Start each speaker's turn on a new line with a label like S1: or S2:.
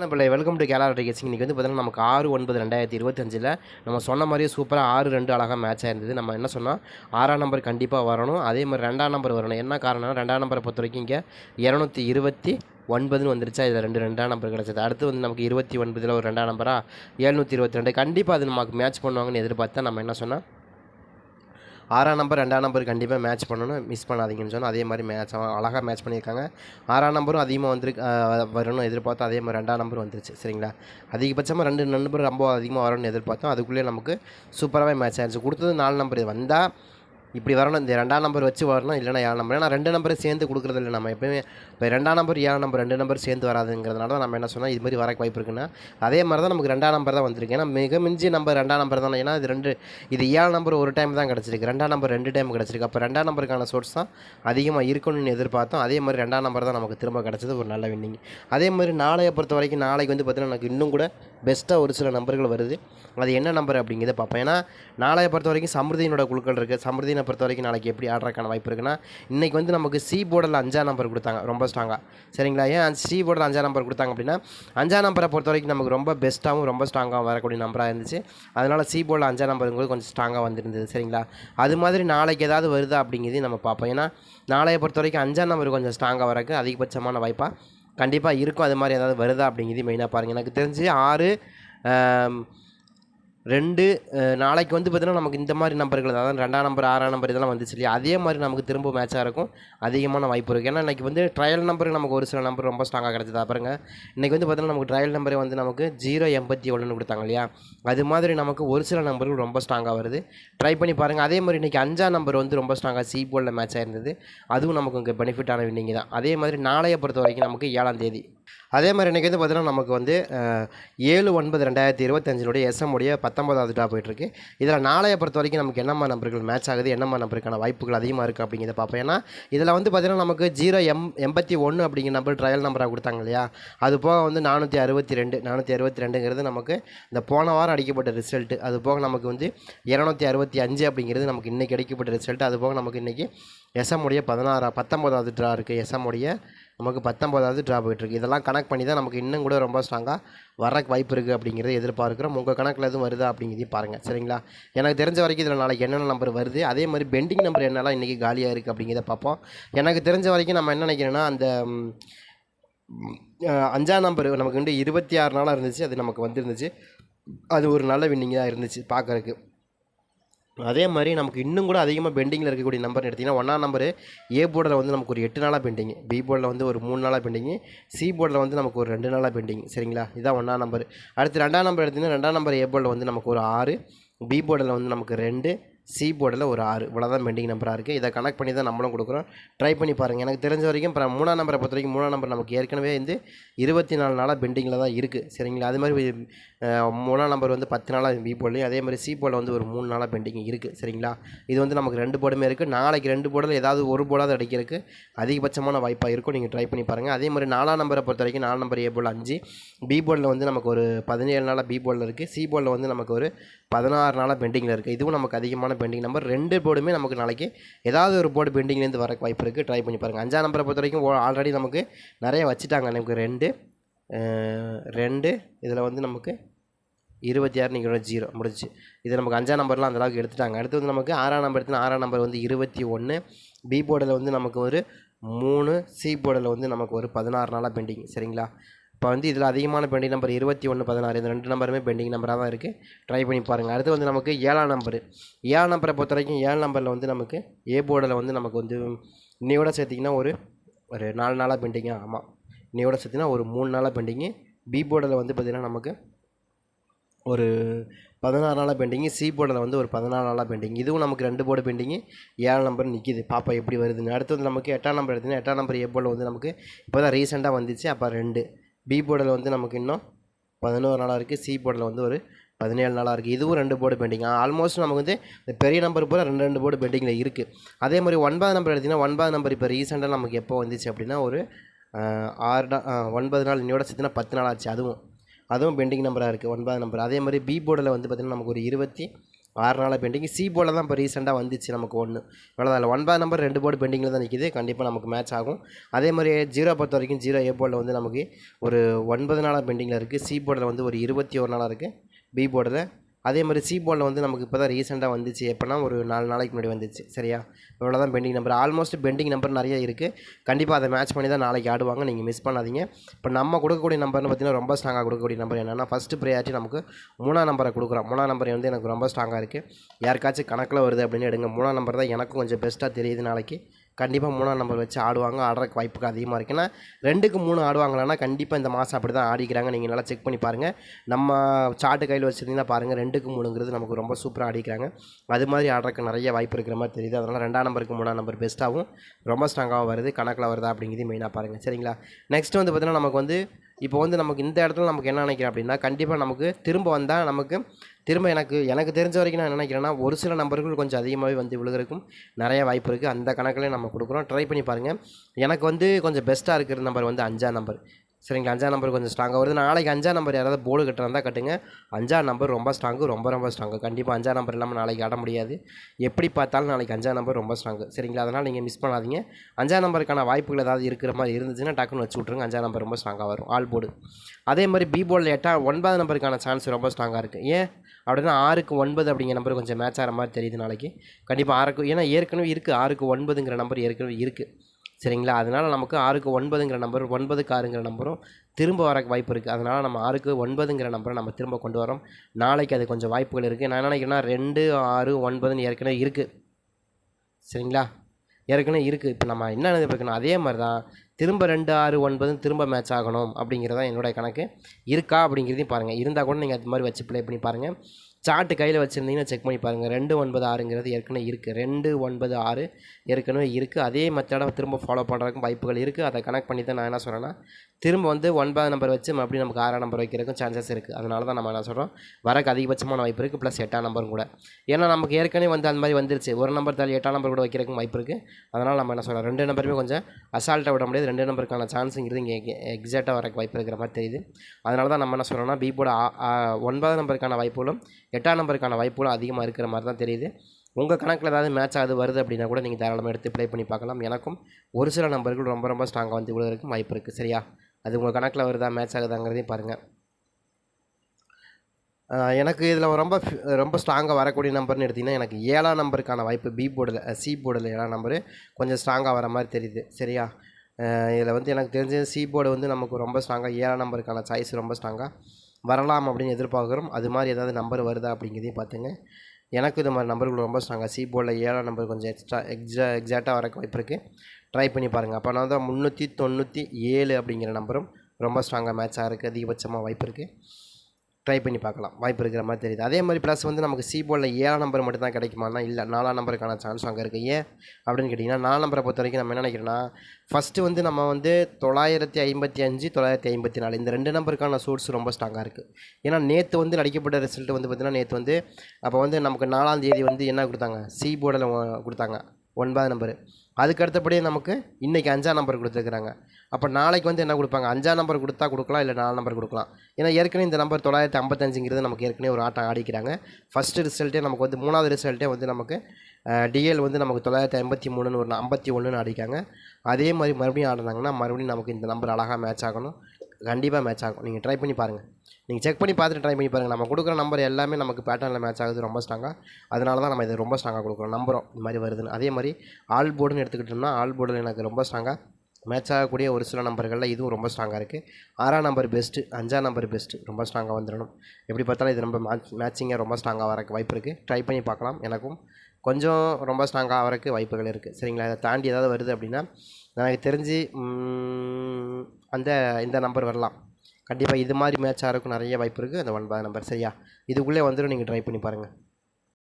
S1: பிள்ளை welcome to கேலா கேசிங் இன்றைக்கி வந்து பார்த்தீங்கன்னா நமக்கு ஆறு ஒன்பது ரெண்டாயிரத்தி இருபத்தஞ்சில் நம்ம சொன்ன மாதிரியே சூப்பராக ஆறு ரெண்டு அழகாக மேட்ச் ஆயிருந்தது. நம்ம என்ன சொன்னால் ஆறாம் நம்பர் கண்டிப்பாக வரணும். அதே மாதிரி ரெண்டாம் நம்பர் வரணும். என்ன காரணம்னா ரெண்டாம் நம்பரை பொறுத்த வரைக்கும் இங்கே இரநூத்தி இருபத்தி ஒன்பதுன்னு வந்துருச்சா. இதில் ரெண்டு ரெண்டாம் நம்பர் கிடச்சது. அடுத்து வந்து நமக்கு இருபத்தி ஒன்பதில் ஒரு ரெண்டாம் நம்பராக எழுநூற்றி இருபத்தி ரெண்டு. கண்டிப்பாக அது நமக்கு மேட்ச் பண்ணுவாங்கன்னு எதிர்பார்த்தா நம்ம என்ன சொன்னால் ஆறாம் நம்பர் ரெண்டாம் நம்பர் கண்டிப்பாக மேட்ச் பண்ணணும். மிஸ் பண்ணாதீங்கன்னு சொன்னால் அதே மாதிரி மேட்ச் அழகாக மேட்ச் பண்ணியிருக்காங்க. ஆறாம் நம்பரும் அதிகமாக வந்துருக்கு வரணும்னு வரணும் எதிர்பார்த்தோம் அதே மாதிரி ரெண்டாம் நம்பர் வந்துருச்சு. சரிங்களா? அதிகபட்சமாக ரெண்டு நண்பர் ரொம்ப அதிகமாக வரணும்னு எதிர்பார்த்தோம். அதுக்குள்ளே நமக்கு சூப்பராகவே மேட்ச் ஆயிடுச்சு கொடுத்தது நாலு நம்பர் இது வந்தால் இப்படி வரணும் இந்த ரெண்டாம் நம்பர் வச்சு வரணும் இல்லைனா ஏழு நம்பர் ஏன்னா ரெண்டு நம்பரும் சேர்ந்து கொடுக்குறது இல்லை நம்ம. எப்பயுமே இப்போ ரெண்டாம் நம்பர் ஏழாம் நம்பர் ரெண்டு நம்பர் சேர்ந்து வராதுங்கிறதுனால தான் நம்ம என்ன சொன்னால் இது மாதிரி வரக்கு வாய்ப்பு இருக்குன்னா அதே மாதிரி தான் நமக்கு ரெண்டாம் நம்பர் தான் வந்திருக்கு. ஏன்னா மிக மிஞ்சி நம்பர் ரெண்டாம் நம்பர் தான். ஏன்னா இது ரெண்டு இது ஏழு நம்பர் ஒரு டைம் தான் கிடச்சிருக்கு. ரெண்டாம் நம்பர் ரெண்டு டைம் கிடச்சிருக்கு. அப்போ ரெண்டாம் நம்பருக்கான சோர்ஸ் தான் அதிகமாக இருக்கணும்னு எதிர்பார்த்தோம். அதே மாதிரி ரெண்டாம் நம்பர் தான் நமக்கு திரும்ப கிடச்சது ஒரு நல்ல வின்னிங் அதே மாதிரி நாளையை பொறுத்த வரைக்கும் நாளைக்கு வந்து பார்த்திங்கன்னா எனக்கு இன்னும் கூட பெஸ்ட்டாக ஒரு சில நம்பர்கள் வருது. அது என்ன நம்பர் அப்படிங்கிறத பார்ப்பேன் ஏன்னா நாளையை பொறுத்த வரைக்கும் சமிருதியினோட குழுக்கள் இருக்குது சமிருதியினை பொறுத்த வரைக்கும் நாளைக்கு எப்படி ஆடுறதுக்கான வாய்ப்பு இருக்குன்னா இன்றைக்கி வந்து நமக்கு சி போர்டில் அஞ்சாம் நம்பர் கொடுத்தாங்க ரொம்ப ஸ்ட்ராங்காக சரிங்களா? ஏன் சி போர்டில் அஞ்சாம் நம்பர் கொடுத்தாங்க அப்படின்னா அஞ்சாம் நம்பரை பொறுத்த வரைக்கும் நமக்கு ரொம்ப பெஸ்ட்டாகவும் ரொம்ப ஸ்ட்ராங்காகவும் வரக்கூடிய நம்பராக இருந்துச்சு. அதனால் சி போர்டில் அஞ்சாம் நம்பருங்கிறது கொஞ்சம் ஸ்ட்ராங்காக வந்திருந்தது சரிங்களா? அது மாதிரி நாளைக்கு ஏதாவது வருதா அப்படிங்கிறது நம்ம பார்ப்போம். ஏன்னா நாளையை பொறுத்த வரைக்கும் அஞ்சாம் நம்பர் கொஞ்சம் ஸ்ட்ராங்காக வரக்கு அதிகபட்சமான வாய்ப்பாக கண்டிப்பாக இருக்கும். அது மாதிரி ஏதாவது வருதா அப்படிங்கிறது மெயினாக பாருங்கள் எனக்கு தெரிஞ்சு ஆறு ரெண்டு நாளைக்கு வந்து பார்த்தீங்கன்னா நமக்கு இந்த மாதிரி நம்பர்கள் அதாவது ரெண்டாம் நம்பர் ஆறாம் நம்பர் இதெல்லாம் வந்துச்சு இல்லையா? அதே மாதிரி நமக்கு திரும்ப மேட்சாக இருக்கும். அதிகமான வாய்ப்பு இருக்குது ஏன்னா இன்றைக்கி வந்து ட்ரையல் நம்பர் நமக்கு ஒரு சில நம்பர் ரொம்ப ஸ்ட்ராங்காக கிடச்சதா பாருங்க. இன்றைக்கி வந்து பார்த்தீங்கன்னா நமக்கு ட்ரையல் நம்பரே வந்து நமக்கு ஜீரோ எண்பத்தி ஒன்றுன்னு கொடுத்தாங்க இல்லையா? அது மாதிரி நமக்கு ஒரு சில நம்பர்கள் ரொம்ப ஸ்ட்ராங்காக வருது. ட்ரை பண்ணி பாருங்கள் அதே மாதிரி இன்றைக்கி அஞ்சாம் நம்பர் வந்து ரொம்ப ஸ்ட்ராங்காக சி போர்டில் மேட்ச் ஆயிருந்தது. அதுவும் நமக்கு இங்கே பெனிஃபிட்டான வின்னிங் தான். அதே மாதிரி நாளைய பொறுத்த வரைக்கும் நமக்கு ஏழாம் தேதி அதே மாதிரி இன்றைக்கி வந்து பார்த்தீங்கன்னா நமக்கு வந்து ஏழு ஒன்பது ரெண்டாயிரத்தி இருபத்தஞ்சினுடைய எஸ்எம் உடைய பத்தொன்பதாவது ட்ரா போயிட்டுருக்கு. இதில் நாளைய பொறுத்த வரைக்கும் நமக்கு என்னம்மா நம்பர்கள் மேட்ச் ஆகுது என்னம்மா நம்பருக்கான வாய்ப்புகள் அதிகமாக இருக்குது அப்படிங்கிறத பார்ப்போம் ஏன்னா இதில் வந்து பார்த்தீங்கன்னா நமக்கு ஜீரோ எம் எண்பத்தி ஒன்று அப்படிங்கிற நம்பர் ட்ரையல் நம்பராக கொடுத்தாங்க இல்லையா? அது போக வந்து நானூற்றி அறுபத்தி ரெண்டு நானூற்றி அறுபத்தி ரெண்டுங்கிறது நமக்கு இந்த போன வாரம் அடிக்கப்பட்ட ரிசல்ட்டு அது போக நமக்கு வந்து இரநூத்தி அறுபத்தி அஞ்சு அப்படிங்கிறது நமக்கு இன்றைக்கி அடிக்கப்பட்ட ரிசல்ட் அது போக நமக்கு இன்றைக்கி எஸ்எம் உடைய பதினாறா பத்தொம்போதாவது ட்ரா இருக்குது எஸ்எம் உடைய நமக்கு பத்தொம்போதாவது ட்ரா போயிட்டுருக்கு. இதெல்லாம் கனெக்ட் பண்ணி தான் நமக்கு இன்னும் கூட ரொம்ப ஸ்ட்ராங்காக வரக்கு வாய்ப்பு இருக்குது அப்படிங்கிறத எதிர்பார்க்குறோம். உங்கள் கணக்கில் எதுவும் வருதா அப்படிங்கிறதையும் பாருங்கள் சரிங்களா? எனக்கு தெரிஞ்ச வரைக்கும் இதில் நாளைக்கு என்னென்ன நம்பர் வருது அதே மாதிரி பெண்டிங் நம்பர் என்னெல்லாம் இன்றைக்கி காலியாக இருக்குது அப்படிங்கிறத பார்ப்போம். எனக்கு தெரிஞ்ச வரைக்கும் நம்ம என்ன நினைக்கிறேன்னா அந்த அஞ்சாம் நம்பர் நமக்கு வந்து இருபத்தி ஆறு நாளாக இருந்துச்சு. அது நமக்கு வந்துருந்துச்சு. அது ஒரு நல்ல வின்னிங்காக இருந்துச்சு பார்க்கறக்கு அதே மாதிரி நமக்கு இன்னும் கூட அதிகமாக பெண்டிங்கில் இருக்கக்கூடிய நம்பர்னு எடுத்திங்கன்னா ஒன்றாம் நம்பர் ஏ போர்டில் வந்து நமக்கு ஒரு எட்டு நாளாக பெண்டிங் பி போர்டில் வந்து ஒரு மூணு நாளாக பெண்டிங் சி போர்டில் வந்து நமக்கு ஒரு ரெண்டு நாளாக பெண்டிங் சரிங்களா? இதான் ஒன்றாம் நம்பர் அடுத்து ரெண்டாம் நம்பர் எடுத்திங்கன்னா ரெண்டாம் நம்பர் ஏ போர்டில் வந்து நமக்கு ஒரு ஆறு பி போர்டில் வந்து நமக்கு ரெண்டு சி போர்டில் ஒரு ஆறு. இவ்வளோதான் பெண்டிங் நம்பராக இருக்குது இதை கனெக்ட் பண்ணி தான் நம்மளும் கொடுக்குறோம். ட்ரை பண்ணி பாருங்கள் எனக்கு தெரிஞ்ச வரைக்கும் இப்போ மூணாம் நம்பரை பொறுத்த வரைக்கும் மூணாம் நம்பர் நமக்கு ஏற்கனவே வந்து இருபத்தி நாலு நாளாக பெண்டிங்கில் தான் இருக்குது சரிங்களா? அது மாதிரி மூணாம் நம்பர் வந்து பத்து நாளாக பி போர்ட்லையும் அதே மாதிரி சி போர்டில் வந்து ஒரு மூணு நாளாக பெண்டிங் இருக்குது சரிங்களா? இது வந்து நமக்கு ரெண்டு போர்டுமே இருக்குது நாளைக்கு ரெண்டு போர்டில் ஏதாவது ஒரு போர்டாவது அடிக்கிறதுக்கு அதிகபட்சமான வாய்ப்பாக இருக்கும். நீங்கள் ட்ரை பண்ணி பாருங்கள் அதே மாதிரி நாலாம் நம்பரை பொறுத்த வரைக்கும் நாலு நம்பர் ஏ போர்டில் அஞ்சு. பி போர்டில் வந்து நமக்கு ஒரு பதினேழு நாளாக பி போர்டில் இருக்குது சி போர்டில் வந்து நமக்கு ஒரு பதினாறு நாளாக பெண்டிங்கில் இருக்குது இதுவும் நமக்கு அதிகமான பெண்டிங் நம்பர் ரெண்டு போர்டுமே நமக்கு நாளைக்கு ஏதாவது ஒரு போர்டு பெண்டிங்லேருந்து வர வாய்ப்பு இருக்குது ட்ரை பண்ணி பாருங்கள் அஞ்சாம் நம்பரை பொறுத்த வரைக்கும் ஆல்ரெடி நமக்கு நிறைய வச்சுட்டாங்க. நமக்கு ரெண்டு ரெண்டு இதில் வந்து நமக்கு இருபத்தி ஆறு நீங்கள் ஜீரோ முடிஞ்சுச்சு. இது நமக்கு அஞ்சாம் நம்பர்லாம் அந்த அளவுக்கு எடுத்துட்டாங்க. அடுத்து வந்து நமக்கு ஆறாம் நம்பர் எடுத்துனா ஆறாம் நம்பர் வந்து இருபத்தி ஒன்று பி போர்டில் வந்து நமக்கு ஒரு மூணு சி போர்டில் வந்து நமக்கு ஒரு பதினாறு நாளாக பெண்டிங் சரிங்களா? இப்போ வந்து இதில் அதிகமான பெண்டிங் நம்பர் இருபத்தி ஒன்று பதினாறு இந்த ரெண்டு நம்பருமே பெண்டிங் நம்பராக தான் இருக்குது ட்ரை பண்ணி பாருங்கள் அடுத்து வந்து நமக்கு ஏழாம் நம்பர். ஏழாம் நம்பரை பொறுத்த வரைக்கும் ஏழு நம்பரில் வந்து நமக்கு ஏ போர்டில் வந்து நமக்கு வந்து இன்னையோட சேர்த்திங்கன்னா ஒரு ஒரு நாலு நாளாக பெண்டிங்காக ஆமாம் இன்னையோட சேர்த்திங்கன்னா ஒரு மூணு நாளாக பெண்டிங்கு பி போர்டில் வந்து பார்த்திங்கன்னா நமக்கு ஒரு பதினாறு நாளாக பெண்டிங்கு சி போர்டில் வந்து ஒரு பதினாறு நாளாக பெண்டிங். இதுவும் நமக்கு ரெண்டு போர்டு பெண்டிங்கு ஏழு நம்பர் நிற்கிது பாப்பா எப்படி வருதுன்னு. அடுத்து வந்து நமக்கு எட்டாம் நம்பர் எடுத்தீங்கன்னா எட்டாம் நம்பர் ஏ போர்டில் வந்து நமக்கு இப்போ தான் ரீசெண்டாக வந்துச்சு. அப்போ ரெண்டு. பி போர்டில் வந்து நமக்கு இன்னும் பதினோரு நாளாக இருக்குது சி போர்டில் வந்து ஒரு பதினேழு நாளாக இருக்குது இதுவும் ரெண்டு போர்டு பெண்டிங் ஆல்மோஸ்ட் நமக்கு வந்து இந்த பெரிய நம்பர் பூரா ரெண்டு ரெண்டு போர்டு பெண்டிங்கில் இருக்குது அதே மாதிரி ஒன்பது நம்பர் எடுத்திங்கன்னா ஒன்பது நம்பர் இப்போ ரீசெண்டாக நமக்கு எப்போ வந்துச்சு அப்படின்னா ஒரு ஆறு நா- ஒன்பது நாள் இன்னையோட சேர்த்துனா பத்து நாள் ஆச்சு. அதுவும் அதுவும் பெண்டிங் நம்பராக இருக்குது ஒன்பது நம்பர் அதே மாதிரி பி போர்டில் வந்து பார்த்திங்கன்னா நமக்கு ஒரு இருபத்தி ஆறு நாளாக பெண்டிங் சி போர்டில் தான் இப்போ ரீசெண்டாக வந்துச்சு நமக்கு ஒன்று இவ்வளோதான் இல்லை ஒன்பது நம்பர் ரெண்டு போர்டு பெண்டிங்கில் தான் நிற்கிது கண்டிப்பாக நமக்கு மேட்ச் ஆகும். அதே மாதிரி ஜீரோ பொறுத்த வரைக்கும் ஜீரோ ஏ போர்டில் வந்து நமக்கு ஒரு ஒன்பது நாளாக பெண்டிங்கில் இருக்குது சி போர்டில் வந்து ஒரு இருபத்தி ஒரு நாளாக இருக்குது பி போர்டில் அதே மாதிரி சி போர்டில் வந்து நமக்கு இப்போ தான் ரீசெண்டாக வந்துச்சு. எப்போனா ஒரு நாலு நாளைக்கு முன்னாடி வந்துச்சு. சரியா? இவ்வளோ தான் pending number almost pending number நிறைய இருக்குது கண்டிப்பாக அதை மேட்ச் பண்ணி தான் நாளைக்கு ஆடுவாங்க. நீங்கள் மிஸ் பண்ணாதீங்க. இப்போ நம்ம கொடுக்கக்கூடிய நம்பர்னு பார்த்தீங்கன்னா ரொம்ப ஸ்ட்ராங்காக கொடுக்கக்கூடிய நம்பர் என்னென்னா ஃபஸ்ட்டு ப்ரையாரிட்டி நமக்கு மூணாம் நம்பரை கொடுக்குறோம். மூணாம் நம்பர் வந்து எனக்கு ரொம்ப ஸ்ட்ராங்காக இருக்குது யாருக்காச்சும் கணக்கில் வருது அப்படின்னு எடுங்க. மூணாம் நம்பர் தான் எனக்கும் கொஞ்சம் பெஸ்ட்டாக தெரியுது நாளைக்கு. கண்டிப்பாக மூணாம் நம்பர் வச்சு ஆடுவாங்க. ஆடுறதுக்கு வாய்ப்புக்கு அதிகமாக இருக்குது ஏன்னா ரெண்டுக்கு மூணு ஆடுவாங்களான்னா கண்டிப்பாக இந்த மாதம் அப்படி தான் ஆடிக்கிறாங்க. நீங்கள் நல்லா செக் பண்ணி பாருங்கள் நம்ம சார்ட்டு கையில் வச்சுருந்தீங்கன்னா பாருங்கள் ரெண்டுக்கு மூணுங்கிறது நமக்கு ரொம்ப சூப்பராக ஆடிக்கிறாங்க. அது மாதிரி ஆடுறதுக்கு நிறைய வாய்ப்பு இருக்கிற மாதிரி தெரியுது. அதனால் ரெண்டாம் நம்பருக்கு மூணாம் நம்பர் பெஸ்ட்டாகவும் ரொம்ப ஸ்ட்ராங்காகவும் வருது. கணக்கில் வருதா அப்படிங்கிறது மெயினாக பாருங்கள் சரிங்களா? நெக்ஸ்ட் வந்து பார்த்திங்கன்னா நமக்கு வந்து இப்போ வந்து நமக்கு இந்த இடத்துல நமக்கு என்ன நினைக்கிறேன் அப்படின்னா கண்டிப்பாக நமக்கு திரும்ப வந்தால் நமக்கு திரும்ப எனக்கு எனக்கு தெரிஞ்ச வரைக்கும் நான் நினைக்கிறேன்னா ஒரு சில நம்பர்கள் கொஞ்சம் அதிகமாகவே வந்து விழுகிறதுக்கும் நிறைய வாய்ப்பு இருக்குது அந்த கணக்கில் நம்ம கொடுக்குறோம். ட்ரை பண்ணி பாருங்கள் எனக்கு வந்து கொஞ்சம் பெஸ்ட்டாக இருக்கிற நம்பர் வந்து அஞ்சாம் நம்பர் சரிங்களா அஞ்சாம் நம்பர் கொஞ்சம் ஸ்ட்ராங்காக வருது. நாளைக்கு அஞ்சாம் நம்பர் யாராவது போர்டு கட்டுறதா கட்டுங்க. அஞ்சாம் நம்பர் ரொம்ப ஸ்ட்ராங்கு ரொம்ப ரொம்ப ஸ்ட்ராங்கு கண்டிப்பாக அஞ்சாம் நம்பர் இல்லாமல் நாளைக்கு ஆட முடியாது. எப்படி பார்த்தாலும் நாளைக்கு அஞ்சாம் நம்பர் ரொம்ப ஸ்ட்ராங்கு சரிங்களா? அதனால் நீங்கள் மிஸ் பண்ணாதீங்க. அஞ்சாம் நம்பருக்கான வாய்ப்புகள் ஏதாவது இருக்கிற மாதிரி இருந்துச்சுன்னா டக்குன்னு வச்சு விட்ருங்க அஞ்சாம் நம்பர் ரொம்ப ஸ்ட்ராங்காக வரும். ஆல் போர்டு அதே மாதிரி பி போர்டில் எட்டாம் ஒன்பது நம்பருக்கான சான்ஸ் ரொம்ப ஸ்ட்ராங்காக இருக்குது ஏன்? அப்படின்னா ஆறுக்கு ஒன்பது அப்படிங்கிற நம்பர் கொஞ்சம் மேட்ச் ஆகிற மாதிரி தெரியுது நாளைக்கு. கண்டிப்பாக ஆறுக்கு ஏன்னா ஏற்கனவே இருக்குது ஆறுக்கு ஒன்பதுங்கிற நம்பர் ஏற்கனவே இருக்குது சரிங்களா? அதனால் நமக்கு ஆறுக்கு ஒன்பதுங்கிற நம்பர் ஒன்பதுக்கு ஆறுங்கிற நம்பரும் திரும்ப வர வாய்ப்பு இருக்குது அதனால் நம்ம ஆறுக்கு ஒன்பதுங்கிற நம்பரை நம்ம திரும்ப கொண்டு வரோம். நாளைக்கு அது கொஞ்சம் வாய்ப்புகள் இருக்குது நான் நினைக்கிறேன்னா ரெண்டு ஆறு ஒன்பதுன்னு ஏற்கனவே இருக்குது சரிங்களா? ஏற்கனவே இருக்குது இப்போ நம்ம என்ன எதிர்பார்க்கணும் அதே மாதிரி தான் திரும்ப ரெண்டு ஆறு ஒன்பதுன்னு திரும்ப மேட்ச் ஆகணும் அப்படிங்கிறது தான் என்னோட கணக்கு. இருக்கா அப்படிங்கிறதையும் பாருங்கள் இருந்தால் கூட நீங்கள் அது மாதிரி வச்சு ப்ளே பண்ணி பாருங்கள் சார்ட்டு கையில் வச்சுருந்தீங்கன்னா செக் பண்ணி பாருங்கள் ரெண்டு ஒன்பது ஆறுங்கிறது ஏற்கனவே இருக்குது ரெண்டு ஒன்பது ஆறு ஏற்கனவே இருக்குது அதே மெத்தடை திரும்ப ஃபாலோ பண்ணுறதுக்கும் வாய்ப்புகள் இருக்குது அதை கனெக்ட் பண்ணி தான் நான் என்ன சொல்கிறேன்னா திரும்ப வந்து ஒன்பது நம்பர் வச்சு மறுபடியும் நமக்கு ஆறாம் நம்பர் வைக்கிறதுக்கும் சான்சஸ் இருக்குது அதனால தான் நம்ம என்ன சொல்கிறோம் வரக்கு அதிகபட்சமான வாய்ப்பு இருக்குது ப்ளஸ் எட்டாம் நம்பரும் கூட. ஏன்னா நமக்கு ஏற்கனவே வந்து அந்த மாதிரி வந்துருச்சு. ஒரு நம்பர் தள்ளி எட்டாம் நம்பர் கூட வைக்கிறதுக்கும் வாய்ப்பு இருக்குது அதனால் நம்ம என்ன சொல்கிறோம் ரெண்டு நம்பருமே கொஞ்சம் அசால்ட்டாக விட முடியாது. ரெண்டு நம்பருக்கான சான்ஸுங்கிறது இங்கே எக்ஸாக்டாக வரக்கு வாய்ப்பு இருக்கிற மாதிரி தெரியுது. அதனால தான் நம்ம என்ன சொல்கிறோம்னா பீப்போட ஒன்பதாம் நம்பருக்கான வாய்ப்புகளும் எட்டாம் நம்பருக்கான வாய்ப்புகளும் அதிகமாக இருக்கிற மாதிரி தான் தெரியுது. உங்கள் கணக்கில் ஏதாவது மேட்ச் ஆகுது வருது அப்படின்னா கூட நீங்கள் தாராளமாக எடுத்து ப்ளே பண்ணி பார்க்கலாம். எனக்கும் ஒரு சில நம்பர்கள் ரொம்ப ரொம்ப ஸ்ட்ராங்காக வந்து விழுறதுக்கும் வாய்ப்பு இருக்குது சரியா? அது உங்கள் கணக்கில் வருதா மேட்ச் ஆகுதாங்கிறதையும் பாருங்கள் எனக்கு இதில் ரொம்ப ஃபி- ரொம்ப ஸ்ட்ராங்காக வரக்கூடிய நம்பர்னு எடுத்திங்கன்னா எனக்கு ஏழாம் நம்பருக்கான வாய்ப்பு பி போர்டில் சி போர்டில் ஏழாம் நம்பரு கொஞ்சம் ஸ்ட்ராங்காக வர மாதிரி தெரியுது. சரியா? இதில் வந்து எனக்கு தெரிஞ்ச சி போர்டு வந்து நமக்கு ரொம்ப ஸ்ட்ராங்காக ஏழாம் நம்பருக்கான சாய்ஸ் ரொம்ப ஸ்ட்ராங்காக வரலாம் அப்படின்னு எதிர்பார்க்குறோம். அது மாதிரி ஏதாவது நம்பர் வருதா அப்படிங்கிறதையும் பார்த்துங்க எனக்கு இது மாதிரி நம்பர்கள் ரொம்ப ஸ்ட்ராங்காக சி போர்டில் ஏழாம் நம்பர் கொஞ்சம் எக்ஸ்ட்ரா எக்ஸா எக்ஸாக்டாக வரக்கு வாய்ப்பு இருக்குது ட்ரை பண்ணி பாருங்கள் அப்போ நான் தான் முந்நூற்றி தொண்ணூற்றி ஏழு அப்படிங்கிற நம்பரும் ரொம்ப ஸ்ட்ராங்காக மேட்சாக இருக்குது அதிகபட்சமாக வாய்ப்பு இருக்குது ட்ரை பண்ணி பார்க்கலாம். வாய்ப்பு இருக்கிற மாதிரி தெரியுது. அதே மாதிரி ப்ளஸ் வந்து நமக்கு சி போர்டில் ஏழாம் நம்பர் மட்டும் தான் கிடைக்குமானா இல்லை நாலாம் நம்பருக்கான சான்ஸ் அங்கே இருக்குது ஏன்? அப்படின்னு கேட்டிங்கன்னா நாலாம் நம்பரை பொறுத்த வரைக்கும் நம்ம என்ன நினைக்கிறோன்னா ஃபஸ்ட்டு வந்து நம்ம வந்து தொள்ளாயிரத்தி ஐம்பத்தி அஞ்சு தொள்ளாயிரத்தி ஐம்பத்தி நாலு இந்த ரெண்டு நம்பருக்கான சோர்ஸ் ரொம்ப ஸ்ட்ராங்காக இருக்குது ஏன்னா நேற்று வந்து அடிக்கப்பட்ட ரிசல்ட் வந்து பார்த்திங்கன்னா நேற்று வந்து அப்போ வந்து நமக்கு நாலாம் தேதி வந்து என்ன கொடுத்தாங்க? சி போர்டில் கொடுத்தாங்க. ஒன்பது நம்பரு அதுக்கு அடுத்தபடியே நமக்கு இன்றைக்கி அஞ்சாம் நம்பர் கொடுத்துருக்குறாங்க. அப்போ நாளைக்கு வந்து என்ன கொடுப்பாங்க? அஞ்சாம் நம்பர் கொடுத்தா கொடுக்கலாம் இல்லை நாலு நம்பர் கொடுக்கலாம். ஏன்னா ஏற்கனவே இந்த நம்பர் தொள்ளாயிரத்தி ஐம்பத்தஞ்சுங்கிறது நமக்கு ஏற்கனவே ஒரு ஆட்டம் ஆடிக்கிறாங்க. ஃபஸ்ட்டு ரிசல்ட்டே நமக்கு வந்து மூணாவது ரிசல்ட்டே வந்து நமக்கு டிஎல் வந்து நமக்கு தொள்ளாயிரத்தி ஐம்பத்தி மூணுன்னு ஒரு ஐம்பத்தி ஒன்றுன்னு ஆடிக்காங்க அதே மாதிரி மறுபடியும் ஆடினாங்கன்னா மறுபடியும் நமக்கு இந்த நம்பர் அழகாக மேட்ச் ஆகணும். கண்டிப்பாக மேட்ச் ஆகும். நீங்கள் ட்ரை பண்ணி பாருங்கள் நீங்கள் செக் பண்ணி பார்த்துட்டு ட்ரை பண்ணி பாருங்கள் நம்ம கொடுக்குற நம்பர் எல்லாமே நமக்கு பேட்டர்னில் மேட்ச் ஆகுது ரொம்ப ஸ்ட்ராங்காக அதனால தான் நம்ம இதை ரொம்ப ஸ்ட்ராங்காக கொடுக்குறோம். நம்பரும் இந்த மாதிரி வருதுன்னு. அதே மாதிரி ஆல் போர்டுன்னு எடுத்துக்கிட்டோம்னா ஆல் போர்டில் எனக்கு ரொம்ப ஸ்ட்ராங்காக மேட்ச் ஆகக்கூடிய ஒரு சில நம்பர்களில் இதுவும் ரொம்ப ஸ்ட்ராங்காக இருக்குது ஆறாம் நம்பர் பெஸ்ட்டு அஞ்சாம் நம்பர் பெஸ்ட்டு ரொம்ப ஸ்ட்ராங்காக வந்துடணும். எப்படி பார்த்தாலும் இது நம்ம மேட்ச் மேட்சிங்காக ரொம்ப ஸ்ட்ராங்காக வரக்கு வாய்ப்பு இருக்குது ட்ரை பண்ணி பார்க்கலாம். எனக்கும் கொஞ்சம் ரொம்ப ஸ்ட்ராங்காக வரக்கு வாய்ப்புகள் இருக்குது சரிங்களா? இதை தாண்டி ஏதாவது வருது அப்படின்னா எனக்கு தெரிஞ்சு அந்த இந்த நம்பர் வரலாம். கண்டிப்பாக இது மாதிரி மேட்ச் ஆகிறதுக்கும் நிறைய வாய்ப்பு இருக்குது அந்த ஒன்பது நம்பர் சரியா? இதுக்குள்ளே வந்துடும் நீங்கள் ட்ரை பண்ணி பாருங்கள்